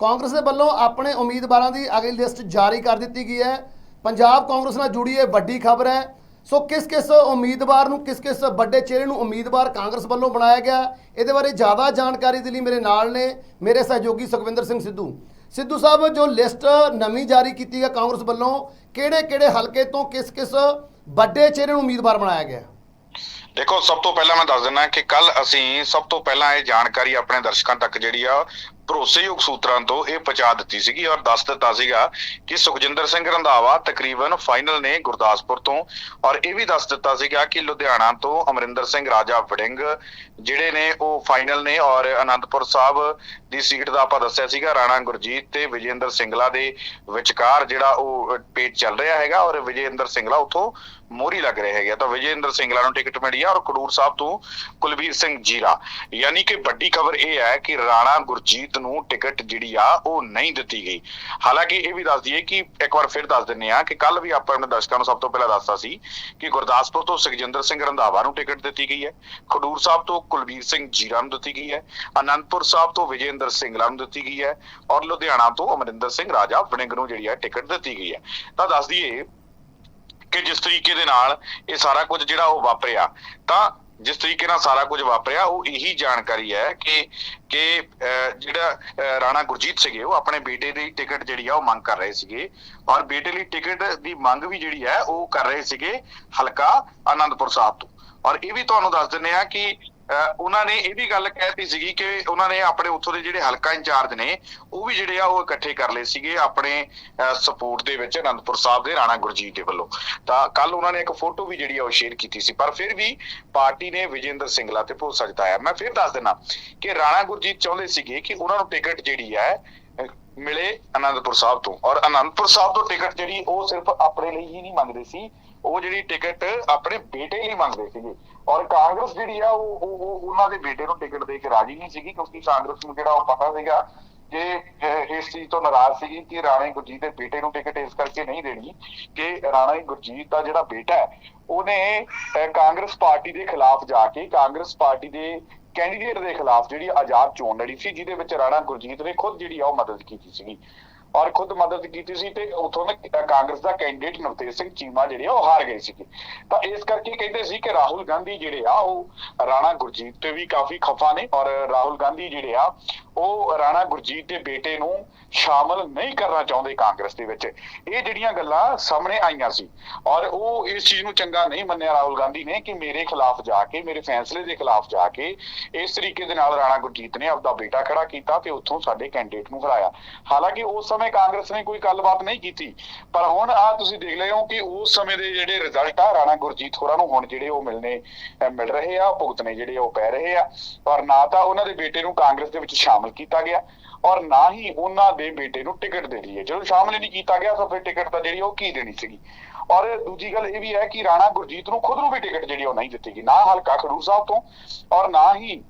ਕਾਂਗਰਸ ਦੇ ਵੱਲੋਂ ਆਪਣੇ ਉਮੀਦਵਾਰਾਂ ਦੀ ਅਗਲੀ ਲਿਸਟ ਜਾਰੀ ਕਰ ਦਿੱਤੀ ਗਈ ਹੈ। ਪੰਜਾਬ ਕਾਂਗਰਸ ਨਾਲ ਜੁੜੀ ਇਹ ਵੱਡੀ ਖਬਰ ਹੈ। ਸੋ ਕਿਸ ਕਿਸ ਉਮੀਦਵਾਰ ਨੂੰ, ਕਿਸ ਕਿਸ ਵੱਡੇ ਚਿਹਰੇ ਨੂੰ ਉਮੀਦਵਾਰ ਕਾਂਗਰਸ ਵੱਲੋਂ ਬਣਾਇਆ ਗਿਆ, ਇਹਦੇ ਬਾਰੇ ਜ਼ਿਆਦਾ ਜਾਣਕਾਰੀ ਦੇ ਲਈ ਮੇਰੇ ਨਾਲ ਨੇ ਮੇਰੇ ਸਹਿਯੋਗੀ ਸੁਖਵਿੰਦਰ ਸਿੰਘ ਸਿੱਧੂ। ਸਿੱਧੂ ਸਾਹਿਬ, ਜੋ ਲਿਸਟ ਨਵੀਂ ਜਾਰੀ ਕੀਤੀ ਹੈ ਕਾਂਗਰਸ ਵੱਲੋਂ ਕਿਹੜੇ ਕਿਹੜੇ ਹਲਕੇ ਤੋਂ ਕਿਸ ਕਿਸ ਵੱਡੇ ਚਿਹਰੇ ਨੂੰ ਉਮੀਦਵਾਰ ਬਣਾਇਆ ਗਿਆ? ਦੇਖੋ, ਸਭ ਤੋਂ ਪਹਿਲਾਂ ਮੈਂ ਦੱਸ ਦਿੰਦਾ ਕਿ ਕੱਲ ਅਸੀਂ ਸਭ ਤੋਂ ਪਹਿਲਾਂ ਇਹ ਜਾਣਕਾਰੀ ਆਪਣੇ ਦਰਸ਼ਕਾਂ ਤੱਕ ਜਿਹੜੀ ਆ ਭਰੋਸੇਯੋਗ ਸੂਤਰਾਂ ਤੋਂ ਇਹ ਪਹੁੰਚਾ ਦਿੱਤੀ ਸੀਗੀ ਔਰ ਦੱਸ ਦਿੱਤਾ ਸੀਗਾ ਕਿ ਸੁਖਜਿੰਦਰ ਸਿੰਘ ਰੰਧਾਵਾ ਤਕਰੀਬਨ ਫਾਈਨਲ ਨੇ ਗੁਰਦਾਸਪੁਰ ਤੋਂ ਔਰ ਇਹ ਵੀ ਦੱਸ ਦਿੱਤਾ ਸੀਗਾ ਕਿ ਲੁਧਿਆਣਾ ਤੋਂ ਅਮਰਿੰਦਰ ਸਿੰਘ, ਰਾਜਾ ਵੜਿੰਗ ਜਿਹੜੇ ਨੇ ਉਹ ਫਾਈਨਲ ਨੇ ਔਰ ਅਨੰਦਪੁਰ ਸਾਹਿਬ ਦੀ ਸੀਟ ਦਾ ਆਪਾਂ ਦੱਸਿਆ ਸੀਗਾ, ਰਾਣਾ ਗੁਰਜੀਤ ਤੇ ਵਿਜੇਂਦਰ ਸਿੰਗਲਾ ਦੇ ਵਿਚਕਾਰ ਜਿਹੜਾ ਉਹ ਪੇਚ ਚੱਲ ਰਿਹਾ ਹੈਗਾ ਔਰ ਵਿਜੇਂਦਰ ਸਿੰਗਲਾ ਉਥੋਂ ਮੋਹਰੀ ਲੱਗ ਰਿਹਾ ਹੈਗਾ। ਤਾਂ ਵਿਜੇਂਦਰ ਸਿੰਗਲਾ ਨੂੰ ਟਿਕਟ ਮਿਲੀ ਆ ਔਰ ਖਡੂਰ ਸਾਹਿਬ ਤੋਂ ਕੁਲਵੀਰ ਸਿੰਘ ਜੀਰਾ। ਯਾਨੀ ਕਿ ਵੱਡੀ ਖਬਰ ਇਹ ਹੈ ਕਿ ਰਾਣਾ ਗੁਰਜੀਤ ਨੂੰ ਟਿਕਟ ਜਿਹੜੀ ਆ, ਉਹ ਨਹੀਂ ਦਿੱਤੀ ਗਈ। ਹਾਲਾਂਕਿ ਇਹ ਵੀ ਦੱਸ ਦਈਏ ਕਿ ਇੱਕ ਵਾਰ ਫਿਰ ਦੱਸ ਦਿੰਨੇ ਆ ਕਿ ਕੱਲ ਵੀ ਆਪਾਂ ਆਪਣੇ ਦਰਸ਼ਕਾਂ ਨੂੰ ਸਭ ਤੋਂ ਪਹਿਲਾਂ ਦੱਸਤਾ ਸੀ ਕਿ ਗੁਰਦਾਸਪੁਰ ਤੋਂ ਸੁਖਜਿੰਦਰ ਸਿੰਘ ਰੰਧਾਵਾ ਨੂੰ ਟਿਕਟ ਦਿੱਤੀ ਗਈ ਹੈ, ਖਡੂਰ ਸਾਹਿਬ ਤੋਂ ਕੁਲਬੀਰ ਸਿੰਘ ਜੀਰਾ ਨੂੰ ਦਿੱਤੀ ਗਈ ਹੈ, ਅਨੰਦਪੁਰ ਸਾਹਿਬ ਤੋਂ ਵਿਜੇਂਦਰ ਸਿੰਗਲਾ ਨੂੰ ਦਿੱਤੀ ਗਈ ਹੈ ਔਰ ਲੁਧਿਆਣਾ ਤੋਂ ਅਮਰਿੰਦਰ ਸਿੰਘ ਰਾਜਾ ਵੜਿੰਗ ਨੂੰ ਜਿਹੜੀ ਹੈ ਟਿਕਟ ਦਿੱਤੀ ਗਈ ਹੈ। ਤਾਂ ਦੱਸ ਦਈਏ ਕਿ ਜਿਸ ਤਰੀਕੇ ਦੇ ਨਾਲ ਇਹ ਸਾਰਾ ਕੁਝ ਜਿਹੜਾ ਉਹ ਵਾਪਰਿਆ, ਤਾਂ ਜਿਸ ਤਰੀਕੇ ਨਾਲ ਸਾਰਾ ਕੁਝ ਵਾਪਰਿਆ ਉਹ ਇਹੀ ਜਾਣਕਾਰੀ ਹੈ ਕਿ ਕਿ ਅਹ, ਜਿਹੜਾ ਅਹ, ਰਾਣਾ ਗੁਰਜੀਤ ਸੀਗੇ ਉਹ ਆਪਣੇ ਬੇਟੇ ਦੀ ਟਿਕਟ ਜਿਹੜੀ ਆ ਉਹ ਮੰਗ ਕਰ ਰਹੇ ਸੀਗੇ। ਔਰ ਬੇਟੇ ਲਈ ਟਿਕਟ ਦੀ ਮੰਗ ਵੀ ਜਿਹੜੀ ਹੈ ਉਹ ਕਰ ਰਹੇ ਸੀਗੇ ਹਲਕਾ ਆਨੰਦਪੁਰ ਸਾਹਿਬ ਤੋਂ। ਔਰ ਇਹ ਵੀ ਤੁਹਾਨੂੰ ਦੱਸ ਦਿੰਨੇ ਆ ਕਿ ਉਹਨਾਂ ਨੇ ਇਹ ਵੀ ਗੱਲ ਕਹਿਤੀ ਸੀਗੀ ਕਿ ਉਹਨਾਂ ਨੇ ਆਪਣੇ ਉੱਥੋਂ ਦੇ ਜਿਹੜੇ ਹਲਕਾ ਇੰਚਾਰਜ ਨੇ, ਉਹ ਵੀ ਜਿਹੜੇ ਆ ਉਹ ਇਕੱਠੇ ਕਰ ਲਏ ਸੀਗੇ ਆਪਣੇ ਸਪੋਰਟ ਦੇ ਵਿੱਚ ਅਨੰਦਪੁਰ ਸਾਹਿਬ ਦੇ ਰਾਣਾ ਗੁਰਜੀਤ ਦੇ ਵੱਲੋਂ। ਤਾਂ ਕੱਲ ਉਹਨਾਂ ਨੇ ਇੱਕ ਫੋਟੋ ਵੀ ਜਿਹੜੀ ਆ ਉਹ ਸ਼ੇਅਰ ਕੀਤੀ ਸੀ, ਪਰ ਫਿਰ ਵੀ ਪਾਰਟੀ ਨੇ ਵਿਜੇਂਦਰ ਸਿੰਗਲਾ ਤੇ ਭਰੋਸਾ ਜਤਾਇਆ। ਮੈਂ ਫਿਰ ਦੱਸ ਦਿੰਦਾ ਕਿ ਰਾਣਾ ਗੁਰਜੀਤ ਚਾਹੁੰਦੇ ਸੀਗੇ ਕਿ ਉਹਨਾਂ ਨੂੰ ਟਿਕਟ ਜਿਹੜੀ ਹੈ ਮਿਲੇ ਅਨੰਦਪੁਰ ਸਾਹਿਬ ਤੋਂ। ਔਰ ਅਨੰਦਪੁਰ ਸਾਹਿਬ ਤੋਂ ਟਿਕਟ ਜਿਹੜੀ ਉਹ ਸਿਰਫ ਆਪਣੇ ਲਈ ਹੀ ਨਹੀਂ ਮੰਗਦੇ ਸੀ। ਉਹ ਜਿਹੜੀ ਟਿਕਟ ਆਪਣੇ ਬੇਟੇ ਲਈ ਮੰਗਦੇ ਸੀਗੇ। ਔਰ ਕਾਂਗਰਸ ਜਿਹੜੀ ਆ, ਉਹ ਉਹ- ਉਹਨਾਂ ਦੇ ਬੇਟੇ ਨੂੰ ਟਿਕਟ ਦੇ ਕੇ ਰਾਜੀ ਨਹੀਂ ਸੀਗੀ, ਕਿਉਂਕਿ ਕਾਂਗਰਸ ਨੂੰ ਜਿਹੜਾ ਉਹ ਪਤਾ ਸੀਗਾ ਕਿ ਇਸ ਚੀਜ਼ ਤੋਂ ਨਾਰਾਜ਼ ਸੀਗੀ ਕਿ ਰਾਣੇ ਗੁਰਜੀਤ ਦੇ ਬੇਟੇ ਨੂੰ ਟਿਕਟ ਇਸ ਕਰਕੇ ਨਹੀਂ ਦੇਣੀ ਕਿ ਰਾਣਾ ਗੁਰਜੀਤ ਦਾ ਜਿਹੜਾ ਬੇਟਾ ਹੈ, ਉਹਨੇ ਕਾਂਗਰਸ ਪਾਰਟੀ ਦੇ ਖਿਲਾਫ ਜਾ ਕੇ ਕਾਂਗਰਸ ਪਾਰਟੀ ਦੇ ਕੈਂਡੀਡੇਟ ਦੇ ਖਿਲਾਫ ਜਿਹੜੀ ਆਜ਼ਾਦ ਚੋਣ ਲੜੀ ਸੀ, ਜਿਹਦੇ ਵਿੱਚ ਰਾਣਾ ਗੁਰਜੀਤ ਨੇ ਖੁਦ ਜਿਹੜੀ ਆ ਉਹ ਮਦਦ ਕੀਤੀ ਸੀਗੀ। ਔਰ ਖੁਦ ਮਦਦ ਕੀਤੀ ਸੀ ਤੇ ਉਥੋਂ ਦੇ ਕਾਂਗਰਸ ਦਾ ਕੈਂਡੀਡੇਟ ਨਵਤੇਜ ਸਿੰਘ ਚੀਮਾ ਜਿਹੜੇ ਆ, ਉਹ ਹਾਰ ਗਏ ਸੀਗੇ। ਤਾਂ ਇਸ ਕਰਕੇ ਕਹਿੰਦੇ ਸੀ ਕਿ ਰਾਹੁਲ ਗਾਂਧੀ ਜਿਹੜੇ ਆ, ਉਹ ਰਾਣਾ ਗੁਰਜੀਤ ਤੇ ਵੀ ਕਾਫੀ ਖਫਾ ਨੇ ਔਰ ਰਾਹੁਲ ਗਾਂਧੀ ਜਿਹੜੇ ਆ ਉਹ ਰਾਣਾ ਗੁਰਜੀਤ ਦੇ ਬੇਟੇ ਨੂੰ ਸ਼ਾਮਲ ਨਹੀਂ ਕਰਨਾ ਚਾਹੁੰਦੇ ਕਾਂਗਰਸ ਦੇ ਵਿੱਚ। ਇਹ ਜਿਹੜੀਆਂ ਗੱਲਾਂ ਸਾਹਮਣੇ ਆਈਆਂ ਸੀ। ਔਰ ਉਹ ਇਸ ਚੀਜ਼ ਨੂੰ ਚੰਗਾ ਨਹੀਂ ਮੰਨਿਆ ਰਾਹੁਲ ਗਾਂਧੀ ਨੇ ਕਿ ਮੇਰੇ ਖਿਲਾਫ ਜਾ ਕੇ, ਮੇਰੇ ਫੈਸਲੇ ਦੇ ਖਿਲਾਫ ਜਾ ਕੇ ਇਸ ਤਰੀਕੇ ਦੇ ਨਾਲ ਰਾਣਾ ਗੁਰਜੀਤ ਨੇ ਆਪਦਾ ਬੇਟਾ ਖੜਾ ਕੀਤਾ ਤੇ ਉੱਥੋਂ ਸਾਡੇ ਕੈਂਡੀਡੇਟ ਨੂੰ ਹਰਾਇਆ। ਹਾਲਾਂਕਿ ਉਸ ਸਮੇਂ ਕਾਂਗਰਸ ਨੇ ਕੋਈ ਗੱਲਬਾਤ ਨਹੀਂ ਕੀਤੀ। ਪਰ ਹੁਣ ਆ ਤੁਸੀਂ ਦੇਖ ਲਏ ਹੋ ਕਿ ਉਸ ਸਮੇਂ ਦੇ ਜਿਹੜੇ ਰਿਜ਼ਲਟ ਆ, ਰਾਣਾ ਗੁਰਜੀਤ ਹੋਰਾਂ ਨੂੰ ਹੁਣ ਜਿਹੜੇ ਉਹ ਮਿਲਨੇ ਮਿਲ ਰਹੇ ਆ, ਭੁਗਤਨੇ ਜਿਹੜੇ ਉਹ ਪੈ ਰਹੇ ਆ। ਔਰ ਨਾ ਤਾਂ ਉਹਨਾਂ ਦੇ ਬੇਟੇ ਨੂੰ ਕਾਂਗਰਸ ਦੇ ਵਿੱਚ ਸ਼ਾਮਲ ਕੀਤਾ ਗਿਆ ਔਰ ਨਾ ਹੀ ਉਹਨਾਂ ਦੇ ਬੇਟੇ ਨੂੰ ਟਿਕਟ ਦੇ ਹੈ ਜਦੋਂ ਸ਼ਾਮਲ ਹੀ ਨਹੀਂ ਕੀਤਾ ਗਿਆ ਤਾਂ ਫਿਰ ਟਿਕਟ ਤਾਂ ਜਿਹੜੀ ਉਹ ਕੀ ਦੇਣੀ ਸੀਗੀ? ਔਰ ਦੂਜੀ ਗੱਲ ਇਹ ਵੀ ਹੈ ਕਿ ਰਾਣਾ ਗੁਰਜੀਤ ਨੂੰ ਖੁਦ ਨੂੰ ਵੀ ਟਿਕਟ ਜਿਹੜੀ ਉਹ ਨਹੀਂ ਦਿੱਤੀ ਗਈ ਨਾ ਹਲਕਾ ਖਡੂਰ ਸਾਹਿਬ ਤੋਂ ਔਰ ਨਾ ਹੀ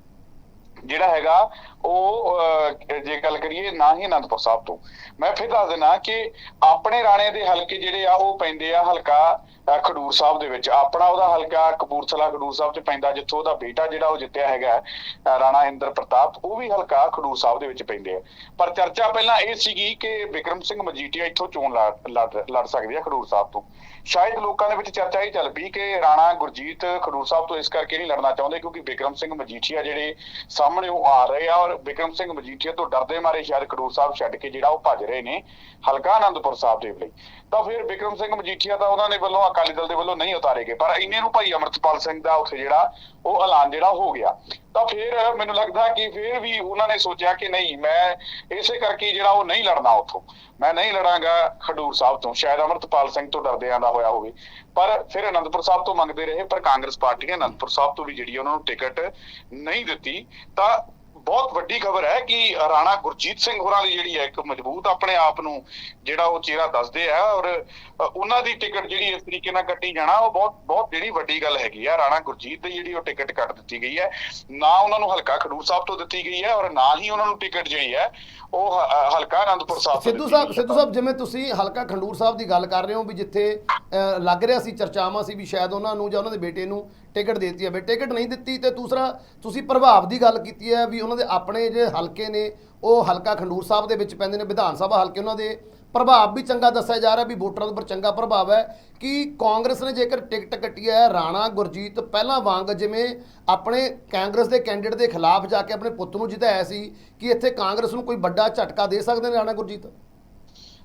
ਜਿਹੜਾ ਹੈਗਾ ਉਹ ਅਹ, ਜੇ ਗੱਲ ਕਰੀਏ ਨਾ ਹੀ ਅਨੰਦਪੁਰ ਸਾਹਿਬ ਤੋਂ। ਮੈਂ ਫਿਰ ਦੱਸ ਦਿੰਦਾ ਕਿ ਆਪਣੇ ਰਾਣੇ ਦੇ ਹਲਕੇ ਜਿਹੜੇ ਆ ਉਹ ਪੈਂਦੇ ਆ ਹਲਕਾ ਖਡੂਰ ਸਾਹਿਬ ਦੇ ਵਿੱਚ। ਆਪਣਾ ਉਹਦਾ ਹਲਕਾ ਕਪੂਰਥਲਾ ਖਡੂਰ ਸਾਹਿਬ ਚ ਪੈਂਦਾ, ਜਿੱਥੋਂ ਉਹਦਾ ਬੇਟਾ ਜਿਹੜਾ ਉਹ ਜਿੱਤਿਆ ਹੈਗਾ ਰਾਣਾ ਇੰਦਰ ਪ੍ਰਤਾਪ, ਉਹ ਵੀ ਹਲਕਾ ਖਡੂਰ ਸਾਹਿਬ ਦੇ ਵਿੱਚ ਪੈਂਦੇ ਆ। ਪਰ ਚਰਚਾ ਪਹਿਲਾਂ ਇਹ ਸੀਗੀ ਕਿ ਵਿਕਰਮ ਸਿੰਘ ਮਜੀਠੀਆ ਇੱਥੋਂ ਚੋਣ ਲੜ- ਲੜ ਲੜ ਸਕਦੇ ਆ ਖਡੂਰ ਸਾਹਿਬ ਤੋਂ। ਸ਼ਾਇਦ ਲੋਕਾਂ ਦੇ ਵਿੱਚ ਚਰਚਾ ਇਹ ਚੱਲ ਪਈ ਕਿ ਰਾਣਾ ਗੁਰਜੀਤ ਖਡੂਰ ਸਾਹਿਬ ਤੋਂ ਇਸ ਕਰਕੇ ਨਹੀਂ ਲੜਨਾ ਚਾਹੁੰਦੇ ਕਿਉਂਕਿ ਵਿਕਰਮ ਸਿੰਘ ਮਜੀਠੀਆ ਜਿਹੜੇ ਸਾਹਮਣੇ ਉਹ ਆ ਰਹੇ ਆ ਔਰ ਵਿਕਰਮ ਸਿੰਘ ਮਜੀਠੀਆ ਤੋਂ ਡਰਦੇ ਮਾਰੇ ਸ਼ਾਇਦ ਖਡੂਰ ਸਾਹਿਬ ਛੱਡ ਕੇ ਜਿਹੜਾ ਉਹ ਭੱਜ ਰਹੇ ਨੇ ਹਲਕਾ ਆਨੰਦਪੁਰ ਸਾਹਿਬ ਦੇ ਲਈ। ਤਾਂ ਫਿਰ ਵਿਕਰਮ ਸਿੰਘ ਮਜੀਠੀਆ ਤਾਂ ਉਹਨਾਂ ਦੇ ਵੱਲੋਂ, ਅਕਾਲੀ ਦਲ ਦੇ ਵੱਲੋਂ ਨਹੀਂ ਉਤਾਰੇ ਗਏ। ਪਰ ਇੰਨੇ ਨੂੰ ਭਾਈ ਅਮਰਤਪਾਲ ਸਿੰਘ ਦਾ ਉੱਥੇ ਜਿਹੜਾ ਉਹ ਐਲਾਨ ਜਿਹੜਾ ਹੋ ਗਿਆ। ਤਾਂ ਫਿਰ ਮੈਨੂੰ ਲੱਗਦਾ ਕਿ ਫਿਰ ਵੀ ਉਹਨਾਂ ਨੇ ਸੋਚਿਆ ਕਿ ਨਹੀਂ, ਮੈਂ ਇਸੇ ਕਰਕੇ ਜਿਹੜਾ ਉਹ ਨਹੀਂ ਲੜਨਾ ਉੱਥੋਂ। ਮੈਂ ਨਹੀਂ ਲੜਾਂਗਾ ਖਡੂਰ ਸਾਹਿਬ ਤੋਂ। ਸ਼ਾਇਦ ਅਮਰਤਪਾਲ ਸਿੰਘ ਤੋਂ ਡਰਦੇ ਆਂਦਾ ਹੋਇਆ ਹੋਵੇ। ਪਰ ਫਿਰ ਅਨੰਦਪੁਰ ਸਾਹਿਬ ਤੋਂ ਮੰਗਦੇ ਰਹੇ, ਪਰ ਕਾਂਗਰਸ ਪਾਰਟੀ ਨੇ ਅਨੰਦਪੁਰ ਸਾਹਿਬ ਤੋਂ ਵੀ ਜਿਹੜੀ ਉਹਨਾਂ ਨੂੰ ਟਿਕਟ ਨਹੀਂ ਦਿੱਤੀ, ਤਾਂ ਬਹੁਤ ਵੱਡੀ ਖਬਰ ਹੈ ਕਿ ਰਾਣਾ ਗੁਰਜੀਤ ਸਿੰਘ ਹੋਰਾਂ ਦੀ ਜਿਹੜੀ ਹੈ ਇੱਕ ਮਜ਼ਬੂਤ ਆਪਣੇ ਆਪ ਨੂੰ ਜਿਹੜਾ ਉਹ ਚਿਹਰਾ ਦੱਸਦੇ ਆ ਔਰ ਉਹਨਾਂ ਦੀ ਟਿਕਟ ਜਿਹੜੀ ਇਸ ਤਰੀਕੇ ਨਾਲ ਕੱਟੀ ਜਾਣਾ ਉਹ ਬਹੁਤ ਬਹੁਤ ਜਿਹੜੀ ਵੱਡੀ ਗੱਲ ਹੈਗੀ ਆ ਰਾਣਾ ਗੁਰਜੀਤ ਦੀ ਜਿਹੜੀ ਉਹ ਟਿਕਟ ਕੱਟ ਦਿੱਤੀ ਗਈ ਹੈ ਨਾ ਉਹਨਾਂ ਨੂੰ ਹਲਕਾ ਖਡੂਰ ਸਾਹਿਬ ਤੋਂ ਦਿੱਤੀ ਗਈ ਹੈ ਔਰ ਨਾ ਹੀ ਉਹਨਾਂ ਨੂੰ ਟਿਕਟ ਜਿਹੜੀ ਹੈ ਉਹ ਹਲਕਾ ਆਨੰਦਪੁਰ ਸਾਹਿਬ ਸਿੱਧੂ ਸਾਹਿਬ। ਸਿੱਧੂ ਸਾਹਿਬ ਜਿਵੇਂ ਤੁਸੀਂ ਹਲਕਾ ਖੰਡੂਰ ਸਾਹਿਬ ਦੀ ਗੱਲ ਕਰ ਰਹੇ ਹੋ ਵੀ ਜਿੱਥੇ ਲੱਗ ਰਿਹਾ ਸੀ ਚਰਚਾਵਾਂ ਸੀ ਵੀ ਸ਼ਾਇਦ ਉਹਨਾਂ ਨੂੰ ਜਾਂ ਉਹਨਾਂ ਦੇ ਬੇਟੇ ਨੂੰ ਟਿਕਟ ਦੇ ਦਿੱਤੀ ਹੈ ਵੀ ਟਿਕਟ ਨਹੀਂ ਦਿੱਤੀ ਤੇ ਦੂਸਰਾ, ਤੁਸੀਂ ਪ੍ਰਭਾਵ ਦੀ ਗੱਲ ਕੀਤੀ ਹੈ ਵੀ ਉਹਨਾਂ ਦੇ ਆਪਣੇ ਜਿਹੜੇ ਹਲਕੇ ਨੇ, ਉਹ ਹਲਕਾ ਖੰਡੂਰ ਸਾਹਿਬ ਦੇ ਵਿੱਚ ਪੈਂਦੇ ਨੇ, ਵਿਧਾਨ ਸਭਾ ਹਲਕੇ ਉਹਨਾਂ ਦੇ। ਪ੍ਰਭਾਵ ਵੀ ਚੰਗਾ ਦੱਸਿਆ ਜਾ ਰਿਹਾ ਵੀ ਵੋਟਰਾਂ ਦੇ ਉੱਪਰ ਚੰਗਾ ਪ੍ਰਭਾਵ ਹੈ ਕਿ ਕਾਂਗਰਸ ਨੇ ਜੇਕਰ ਟਿਕਟ ਕੱਟੀ ਹੈ, ਰਾਣਾ, ਗੁਰਜੀਤ, ਪਹਿਲਾਂ ਵਾਂਗ ਜਿਵੇਂ ਆਪਣੇ ਕਾਂਗਰਸ ਦੇ ਕੈਂਡੀਡੇਟ ਦੇ ਖਿਲਾਫ ਜਾ ਕੇ ਆਪਣੇ ਪੁੱਤ ਨੂੰ ਜਿਤਾਇਆ ਸੀ ਕਿ ਇੱਥੇ ਕਾਂਗਰਸ ਨੂੰ ਕੋਈ ਵੱਡਾ ਝਟਕਾ ਦੇ ਸਕਦੇ ਨੇ ਰਾਣਾ ਗੁਰਜੀਤ?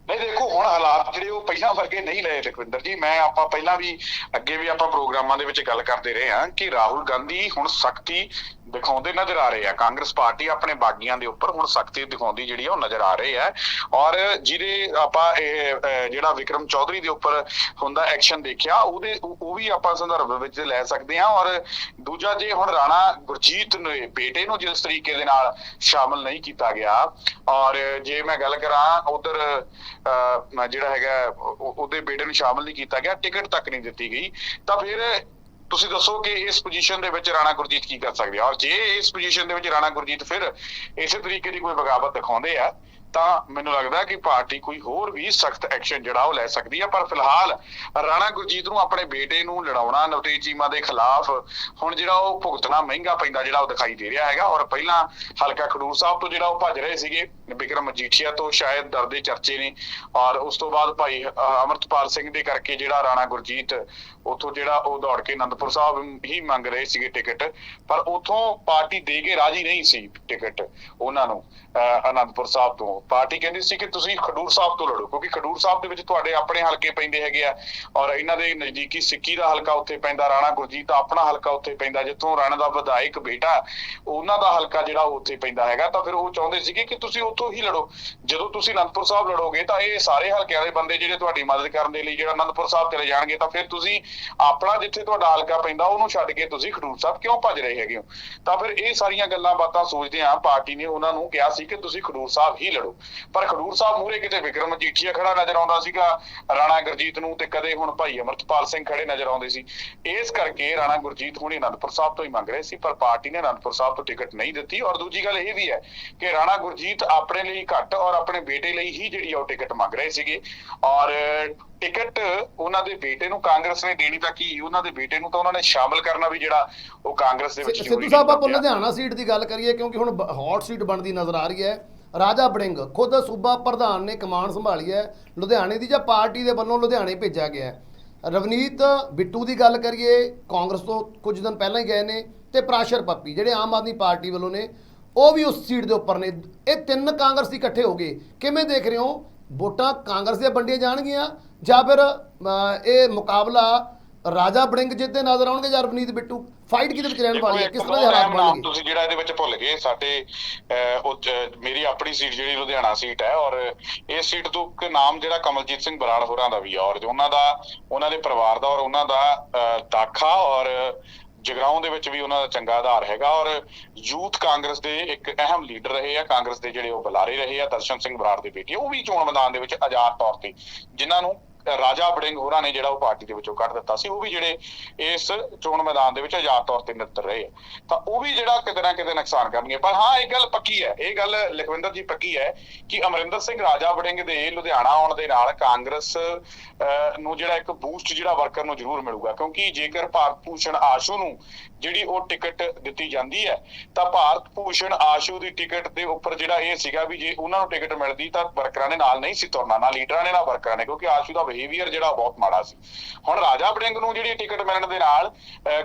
ਨਹੀਂ ਦੇਖੋ, ਹੁਣ ਹਾਲਾਤ ਜਿਹੜੇ ਉਹ ਪਹਿਲਾਂ ਵਰਗੇ ਨਹੀਂ ਲਏ ਲਖਵਿੰਦਰ ਜੀ। ਮੈਂ ਆਪਾਂ ਪਹਿਲਾਂ ਵੀ ਅੱਗੇ ਵੀ ਆਪਾਂ ਪ੍ਰੋਗਰਾਮਾਂ ਦੇ ਵਿੱਚ ਗੱਲ ਕਰਦੇ ਰਹੇ ਹਾਂ ਕਿ ਰਾਹੁਲ ਗਾਂਧੀ ਹੁਣ ਸਖਤੀ ਦਿਖਾਉਂਦੇ ਨਜ਼ਰ ਆ ਰਹੇ ਆ। ਕਾਂਗਰਸ ਪਾਰਟੀ ਆਪਣੇ ਬਾਗੀਆਂ ਦੇ ਉੱਪਰ ਹੁਣ ਸਖਤੀ ਦਿਖਾਉਂਦੀ ਜਿਹੜੀ ਆ ਉਹ ਨਜ਼ਰ ਆ ਰਹੀ ਹੈ। ਔਰ ਜਿਹਦੇ ਆਪਾਂ ਇਹ ਜਿਹੜਾ ਵਿਕਰਮ ਚੌਧਰੀ ਦੇ ਉੱਪਰ ਹੁੰਦਾ ਐਕਸ਼ਨ ਦੇਖਿਆ, ਉਹਦੇ, ਉਹ ਵੀ ਆਪਾਂ ਸੰਦਰਭ ਵਿੱਚ ਲੈ ਸਕਦੇ ਹਾਂ। ਔਰ ਦੂਜਾ ਜੇ ਹੁਣ ਰਾਣਾ ਗੁਰਜੀਤ ਨੇ ਬੇਟੇ ਨੂੰ ਜਿਸ ਤਰੀਕੇ ਦੇ ਨਾਲ ਸ਼ਾਮਲ ਨਹੀਂ ਕੀਤਾ ਗਿਆ, ਔਰ ਜੇ ਮੈਂ ਗੱਲ ਕਰਾਂ ਉਧਰ ਜਿਹੜਾ ਹੈਗਾ, ਉਹ- ਉਹਦੇ ਬੇਟੇ ਨੂੰ ਸ਼ਾਮਲ ਨਹੀਂ ਕੀਤਾ ਗਿਆ, ਟਿਕਟ ਤੱਕ ਨਹੀਂ ਦਿੱਤੀ ਗਈ, ਤਾਂ ਫਿਰ ਤੁਸੀਂ ਦੱਸੋ ਕਿ ਇਸ ਪੋਜੀਸ਼ਨ ਦੇ ਵਿੱਚ ਰਾਣਾ ਗੁਰਜੀਤ ਕੀ ਕਰ ਸਕਦੇ ਆ? ਔਰ ਜੇ ਇਸ ਪੋਜੀਸ਼ਨ ਦੇ ਵਿੱਚ ਰਾਣਾ ਗੁਰਜੀਤ ਫਿਰ ਇਸੇ ਤਰੀਕੇ ਦੀ ਕੋਈ ਬਗਾਵਤ ਦਿਖਾਉਂਦੇ ਆ ਤਾਂ ਮੈਨੂੰ ਲੱਗਦਾ ਕਿ ਪਾਰਟੀ ਕੋਈ ਹੋਰ ਵੀ ਸਖਤ ਐਕਸ਼ਨ ਜਿਹੜਾ ਉਹ ਲੈ ਸਕਦੀ ਹੈ ਪਰ ਫਿਲਹਾਲ ਰਾਣਾ ਗੁਰਜੀਤ ਨੂੰ ਆਪਣੇ ਬੇਟੇ ਨੂੰ ਲੜਾਉਣਾ ਨਵਤੇਜ ਚੀਮਾ ਦੇ ਖਿਲਾਫ ਹੁਣ ਜਿਹੜਾ ਉਹ ਭੁਗਤਣਾ ਮਹਿੰਗਾ ਪੈਂਦਾ ਜਿਹੜਾ ਉਹ ਦਿਖਾਈ ਦੇ ਰਿਹਾ ਹੈਗਾ। ਔਰ ਪਹਿਲਾਂ ਹਲਕਾ ਖਡੂਰ ਸਾਹਿਬ ਤੋਂ ਜਿਹੜਾ ਉਹ ਭੱਜ ਰਹੇ ਸੀਗੇ ਵਿਕਰਮ ਮਜੀਠੀਆ ਤੋਂ ਸ਼ਾਇਦ ਦਰ ਦੇ ਚਰਚੇ ਨੇ। ਔਰ ਉਸ ਤੋਂ ਬਾਅਦ ਭਾਈ ਅ, ਅਮਰਤਪਾਲ ਸਿੰਘ ਦੇ ਕਰਕੇ ਜਿਹੜਾ ਰਾਣਾ ਗੁਰਜੀਤ ਉਥੋਂ ਜਿਹੜਾ ਉਹ ਦੌੜ ਕੇ ਅਨੰਦਪੁਰ ਸਾਹਿਬ ਹੀ ਮੰਗ ਰਹੇ ਸੀਗੇ ਟਿਕਟ। ਪਰ ਉਥੋਂ ਪਾਰਟੀ ਦੇ ਕੇ ਰਾਜੀ ਨਹੀਂ ਸੀ ਟਿਕਟ ਉਹਨਾਂ ਨੂੰ। ਅਨੰਦਪੁਰ ਸਾਹਿਬ ਤੋਂ। ਪਾਰਟੀ ਕਹਿੰਦੀ ਸੀ ਕਿ ਤੁਸੀਂ ਖਡੂਰ ਸਾਹਿਬ ਤੋਂ ਲੜੋ, ਕਿਉਂਕਿ ਖਡੂਰ ਸਾਹਿਬ ਦੇ ਵਿੱਚ ਤੁਹਾਡੇ ਆਪਣੇ ਹਲਕੇ ਪੈਂਦੇ ਹੈਗੇ ਆ ਔਰ ਇਹਨਾਂ ਦੇ ਨਜ਼ਦੀਕੀ ਸਿੱਕੀ ਦਾ ਹਲਕਾ ਉੱਥੇ ਪੈਂਦਾ, ਰਾਣਾ ਗੁਰਜੀਤ ਦਾ ਆਪਣਾ ਹਲਕਾ ਉੱਥੇ ਪੈਂਦਾ, ਜਿੱਥੋਂ ਰਾਣਾ ਦਾ ਵਿਧਾਇਕ ਬੇਟਾ ਉਹਨਾਂ ਦਾ ਹਲਕਾ ਜਿਹੜਾ ਉੱਥੇ ਪੈਂਦਾ ਹੈਗਾ। ਤਾਂ ਫਿਰ ਉਹ ਚਾਹੁੰਦੇ ਸੀਗੇ ਕਿ ਤੁਸੀਂ ਉੱਥੋਂ ਹੀ ਲੜੋ। ਜਦੋਂ ਤੁਸੀਂ ਅਨੰਦਪੁਰ ਸਾਹਿਬ ਲੜੋਗੇ ਤਾਂ ਇਹ ਸਾਰੇ ਹਲਕਿਆਂ ਵਾਲੇ ਬੰਦੇ ਜਿਹੜੇ ਤੁਹਾਡੀ ਮਦਦ ਕਰਨ ਦੇ ਲਈ ਜਿਹੜਾ ਅਨੰਦਪੁਰ ਸਾਹਿਬ ਚਲੇ ਜਾਣਗੇ, ਤਾਂ ਫਿਰ ਤੁਸੀਂ ਆਪਣਾ ਜਿੱਥੇ ਤੁਹਾਡਾ ਹਲਕਾ ਪੈਂਦਾ ਉਹਨੂੰ ਛੱਡ ਕੇ ਤੁਸੀਂ ਖਡੂਰ ਸਾਹਿਬ ਕਿਉਂ ਭੱਜ ਰਹੇ ਹੈਗੇ ਹੋ? ਤਾਂ ਫਿਰ ਇਹ ਸਾਰੀਆਂ ਗੱਲਾਂ ਬਾਤਾਂ ਸੋਚਦੇ ਆ ਪਾਰਟੀ ਨੇ ਉਹਨਾਂ ਨੂੰ ਕਿਹਾ ਸੀ ਕਿ ਤੁਸੀਂ ਖਡੂਰ ਸਾਹਿਬ ਹੀ ਲੜੋ। ਪਰ ਖਡੂਰ ਸਾਹਿਬ ਮੂਹਰੇ ਕਿਤੇ ਵਿਕਰਮ ਮਜੀਠੀਆ ਖੜਾ ਨਜ਼ਰ ਆਉਂਦਾ ਸੀਗਾ ਰਾਣਾ ਗੁਰਜੀਤ ਨੂੰ ਤੇ ਕਦੇ ਹੁਣ ਭਾਈ ਅਮਰਤਪਾਲ ਸਿੰਘ ਖੜੇ ਨਜ਼ਰ ਆਉਂਦੇ ਸੀ। ਇਸ ਕਰਕੇ ਰਾਣਾ ਗੁਰਜੀਤ ਹੁਣੇ ਅਨੰਦਪੁਰ ਸਾਹਿਬ ਤੋਂ ਹੀ ਮੰਗ ਰਹੇ ਸੀ ਪਰ ਪਾਰਟੀ ਨੇ ਅਨੰਦਪੁਰ ਸਾਹਿਬ ਤੋਂ ਟਿਕਟ ਨਹੀਂ ਦਿੱਤੀ। ਔਰ ਦੂਜੀ ਗੱਲ ਇਹ ਵੀ ਹੈ ਕਿ ਰਾਣਾ ਗੁਰਜੀਤ ਆਪਣੇ ਲਈ ਘੱਟ ਔਰ ਆਪਣੇ ਬੇਟੇ ਲਈ ਹੀ ਜਿਹੜੀ ਉਹ ਟਿਕਟ ਮੰਗ ਰਹੇ ਸੀਗੇ। ਔਰ ਟਿਕਟ ਉਹਨਾਂ ਦੇ ਬੇਟੇ ਨੂੰ ਕਾਂਗਰਸ ਨੇ ਦੇਣੀ ਤਾਂ ਕੀ ਉਹਨਾਂ ਦੇ ਬੇਟੇ ਨੂੰ ਤਾਂ ਉਹਨਾਂ ਨੇ ਸ਼ਾਮਲ ਕਰਨਾ ਵੀ ਜਿਹੜਾ ਉਹ ਕਾਂਗਰਸ ਦੇ ਵਿੱਚ ਸਿੱਧੂ ਜ਼ਰੂਰੀ ਸਾਹਿਬ ਨਹੀਂ ਆਪਾਂ। ਲੁਧਿਆਣਾ ਸੀਟ ਦੀ ਗੱਲ ਕਰੀਏ ਕਿਉਂਕਿ ਹੁਣ ਹੌਟ ਸੀਟ ਬਣਦੀ ਨਜ਼ਰ ਆ ਰਹੀ ਹੈ। ਰਾਜਾ ਬੜਿੰਗ ਖੁਦ ਸੂਬਾ ਪ੍ਰਧਾਨ ਨੇ ਕਮਾਨ ਸੰਭਾਲੀ ਹੈ। ਲੁਧਿਆਣੇ ਦੀ ਜਾਂ ਪਾਰਟੀ ਦੇ ਵੱਲੋਂ ਲੁਧਿਆਣੇ ਭੇਜਿਆ ਗਿਆ ਹੈ। ਰਵਨੀਤ ਬਿੱਟੂ ਦੀ ਗੱਲ ਕਰੀਏ, ਕਾਂਗਰਸ ਤੋਂ ਕੁਝ ਦਿਨ ਪਹਿਲਾਂ ਹੀ ਗਏ ਨੇ ਤੇ ਪ੍ਰਾਸ਼ਰ ਪੱਪੀ, ਜਿਹੜੇ ਆਮ ਆਦਮੀ ਪਾਰਟੀ ਵੱਲੋਂ ਨੇ, ਉਹ ਵੀ ਉਸ ਸੀਟ ਦੇ ਉੱਪਰ ਨੇ। ਇਹ ਤਿੰਨ ਕਾਂਗਰਸੀ ਇਕੱਠੇ ਹੋ ਗਏ। ਕਿਵੇਂ ਦੇਖ ਰਹੇ ਹੋ? ਵੋਟਾਂ ਕਾਂਗਰਸ ਦੀਆਂ ਵੰਡੀਆਂ ਜਾਣਗੀਆਂ ਜਾਂ ਫਿਰ ਇਹ ਮੁਕਾਬਲਾ ਰਾਜਾ ਬੜਿੰਗ ਜਿੱਤੇ ਨਜ਼ਰ ਆਉਣਗੇ ਜਾਂ ਰਵਨੀਤ ਬਿੱਟੂ? ਫਾਈਟ ਕਿਹਦੇ ਵਿੱਚ ਰਹਿਣ ਵਾਲੀ ਹੈ? ਕਿਸ ਤਰ੍ਹਾਂ ਦੇ ਹਾਲਾਤ ਬਣਨਗੇ? ਤੁਸੀਂ ਜਿਹੜਾ ਇਹਦੇ ਵਿੱਚ ਭੁੱਲ ਗਏ ਸਾਡੇ ਉਹ ਮੇਰੀ ਆਪਣੀ ਸੀਟ ਜਿਹੜੀ ਲੁਧਿਆਣਾ ਸੀਟ ਹੈ ਔਰ ਇਸ ਸੀਟ ਤੋਂ ਇੱਕ ਨਾਮ ਜਿਹੜਾ ਕਮਲਜੀਤ ਸਿੰਘ ਬਰਾੜ ਹੋਰਾਂ ਦਾ ਵੀ ਹੈ ਔਰ ਜੋ ਉਹਨਾਂ ਦਾ ਉਹਨਾਂ ਦੇ ਪਰਿਵਾਰ ਦਾ ਔਰ ਉਹਨਾਂ ਦਾ ਦਾਖਾ ਔਰ ਜਗਰਾਉਂ ਦੇ ਵਿੱਚ ਵੀ ਉਹਨਾਂ ਦਾ ਚੰਗਾ ਆਧਾਰ ਹੈਗਾ ਔਰ ਯੂਥ ਕਾਂਗਰਸ ਦੇ ਇੱਕ ਅਹਿਮ ਲੀਡਰ ਰਹੇ ਆ ਕਾਂਗਰਸ ਦੇ ਜਿਹੜੇ ਉਹ ਬੁਲਾਰੇ ਰਹੇ ਆ ਦਰਸ਼ਨ ਸਿੰਘ ਬਰਾੜ ਦੇ ਬੇਟੇ ਉਹ ਵੀ ਚੋਣ ਮੈਦਾਨ ਦੇ ਵਿੱਚ ਆਜ਼ਾਦ ਤੌਰ ਤੇ ਜਿਨ੍ਹਾਂ ਨੂੰ ਰਾਜਾ ਬੜਿੰਗ ਹੋਰਾਂ ਨੇ ਜਿਹੜਾ ਉਹ ਪਾਰਟੀ ਦੇ ਵਿੱਚੋਂ ਕੱਢ ਦਿੱਤਾ ਸੀ ਉਹ ਵੀ ਜਿਹੜੇ ਇਸ ਚੋਣ ਮੈਦਾਨ ਦੇ ਵਿੱਚ ਆਜ਼ਾਦ ਤੌਰ ਤੇ ਨਿੱਤਰ ਰਹੇ ਤਾਂ ਉਹ ਵੀ ਜਿਹੜਾ ਕਿਤੇ ਨਾ ਕਿਤੇ ਨੁਕਸਾਨ ਕਰਨਗੇ। ਪਰ ਹਾਂ ਇਹ ਗੱਲ ਪੱਕੀ ਹੈ। ਇਹ ਗੱਲ ਲਖਵਿੰਦਰ ਜੀ ਪੱਕੀ ਹੈ ਕਿ ਅਮਰਿੰਦਰ ਸਿੰਘ ਰਾਜਾ ਵੜਿੰਗ ਦੇ ਲੁਧਿਆਣਾ ਆਉਣ ਦੇ ਨਾਲ ਕਾਂਗਰਸ ਅਹ, ਨੂੰ ਜਿਹੜਾ ਇੱਕ ਬੂਸਟ ਜਿਹੜਾ ਵਰਕਰ ਨੂੰ ਜ਼ਰੂਰ ਮਿਲੂਗਾ। ਕਿਉਂਕਿ ਜੇਕਰ ਭਾਰਤ ਭੂਸ਼ਣ ਆਸ਼ੂ ਨੂੰ ਜਿਹੜੀ ਉਹ ਟਿਕਟ ਦਿੱਤੀ ਜਾਂਦੀ ਹੈ, ਤਾਂ ਭਾਰਤ ਭੂਸ਼ਣ ਆਸ਼ੂ ਦੀ ਟਿਕਟ ਦੇ ਉੱਪਰ ਜਿਹੜਾ ਇਹ ਸੀਗਾ ਵੀ ਜੇ ਉਹਨਾਂ ਨੂੰ ਟਿਕਟ ਮਿਲਦੀ ਤਾਂ ਵਰਕਰਾਂ ਨੇ ਨਾਲ ਨਹੀਂ ਸੀ ਤੁਰਨਾ, ਨਾ ਲੀਡਰਾਂ ਨੇ, ਨਾ ਵਰਕਰਾਂ ਨੇ, ਕਿਉਂਕਿ ਆਸ਼ੂ ਦਾ ਬਿਹੇਵੀਅਰ ਜਿਹੜਾ ਬਹੁਤ ਮਾੜਾ ਸੀ। ਹੁਣ ਰਾਜਾ ਬੜਿੰਗ ਨੂੰ ਜਿਹੜੀ ਟਿਕਟ ਮਿਲਣ ਦੇ ਨਾਲ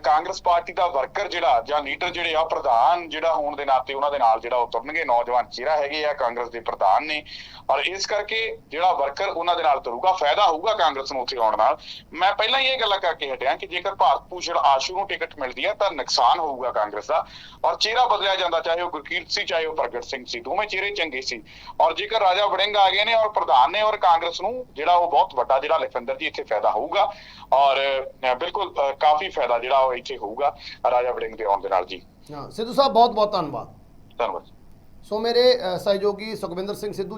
ਕਾਂਗਰਸ ਪਾਰਟੀ ਦਾ ਵਰਕਰ ਜਿਹੜਾ ਜਾਂ ਲੀਡਰ ਜਿਹੜੇ ਆ, ਪ੍ਰਧਾਨ ਜਿਹੜਾ ਹੋਣ ਦੇ ਨਾਤੇ ਉਹਨਾਂ ਦੇ ਨਾਲ ਜਿਹੜਾ ਉਹ ਤੁਰਨਗੇ ਨੌਜਵਾਨ ਚਿਹਰਾ ਹੈਗੇ ਆ, ਕਾਂਗਰਸ ਦੇ ਪ੍ਰਧਾਨ ਨੇ। ਔਰ ਇਸ ਕਰਕੇ ਜਿਹੜਾ ਵਰਕਰ ਉਹਨਾਂ ਦੇ ਨਾਲ ਤੁਰੂਗਾ, ਫਾਇਦਾ ਹੋਊਗਾ ਕਾਂਗਰਸ ਨੂੰ ਉੱਥੇ ਆਉਣ ਨਾਲ। ਮੈਂ ਪਹਿਲਾਂ ਹੀ ਇਹ ਗੱਲਾਂ ਕਰਕੇ ਹਟਿਆ ਕਿ ਜੇਕਰ ਭਾਰਤ ਭੂਸ਼ਣ ਆਸ਼ੂ ਨੂੰ ਟਿਕਟ ਮਿਲਦੀ ਹੈ, ਤਾਂ ਨੁਕਸਾਨ ਹੋਊਗਾ ਕਾਂਗਰਸ ਦਾ ਔਰ ਚਿਹਰਾ ਬਦਲਿਆ ਜਾਂਦਾ ਚਾਹੇ ਉਹ ਗੁਰਕੀਰਤ ਸੀ ਚਾਹੇ ਉਹ ਪ੍ਰਗਟ ਸਿੰਘ ਸੀ ਦੋਵੇਂ ਚਿਹਰੇ ਚੰਗੇ ਸੀ। ਔਰ ਜੇਕਰ ਰਾਜਾ ਵੜਿੰਗ ਆ ਗਏ ਨੇ ਔਰ ਪ੍ਰਧਾਨ ਨੇ ਔਰ ਕਾਂਗਰਸ ਨੂੰ ਜਿਹੜਾ ਉਹ ਬਹੁਤ ਵੱਡਾ ਜਿਹੜਾ ਲਖਵਿੰਦਰ ਜੀ ਇੱਥੇ ਫਾਇਦਾ ਹੋਊਗਾ। ਔਰ ਬਿਲਕੁਲ ਕਾਫੀ ਫਾਇਦਾ ਜਿਹੜਾ ਉਹ ਇੱਥੇ ਹੋਊਗਾ ਰਾਜਾ ਵੜਿੰਗ ਦੇ ਆਉਣ ਦੇ ਨਾਲ ਜੀ। ਹਾਂ ਸਿੱਧੂ ਸਾਹਿਬ ਬਹੁਤ ਬਹੁਤ ਧੰਨਵਾਦ ਧੰਨਵਾਦ ਸੋ ਮੇਰੇ ਸਹਿਯੋਗੀ ਸੁਖਵਿੰਦਰ ਸਿੰਘ ਸਿੱਧੂ